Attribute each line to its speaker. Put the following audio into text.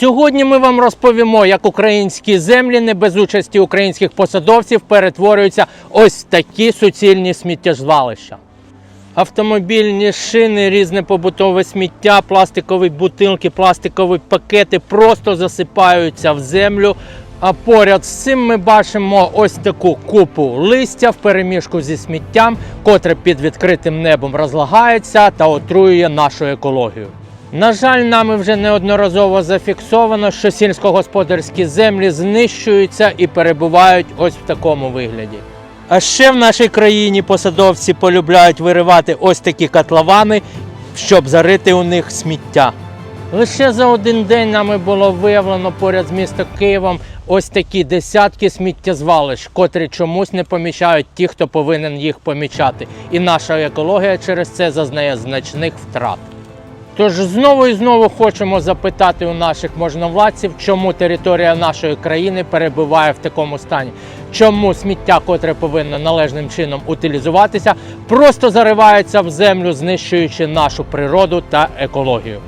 Speaker 1: Сьогодні ми вам розповімо, як українські землі не без участі українських посадовців перетворюються ось такі суцільні сміттєзвалища. Автомобільні шини, різне побутове сміття, пластикові бутилки, пластикові пакети просто засипаються в землю. А поряд з цим ми бачимо ось таку купу листя в переміжку зі сміттям, котре під відкритим небом розлагається та отруює нашу екологію. На жаль, нами вже неодноразово зафіксовано, що сільськогосподарські землі знищуються і перебувають ось в такому вигляді. А ще в нашій країні посадовці полюбляють виривати ось такі котловани, щоб зарити у них сміття. Лише за один день нами було виявлено поряд з містом Києвом ось такі десятки сміттєзвалищ, котрі чомусь не помічають ті, хто повинен їх помічати. І наша екологія через це зазнає значних втрат. Тож знову і знову хочемо запитати у наших можновладців, чому територія нашої країни перебуває в такому стані, чому сміття, котре повинно належним чином утилізуватися, просто заривається в землю, знищуючи нашу природу та екологію.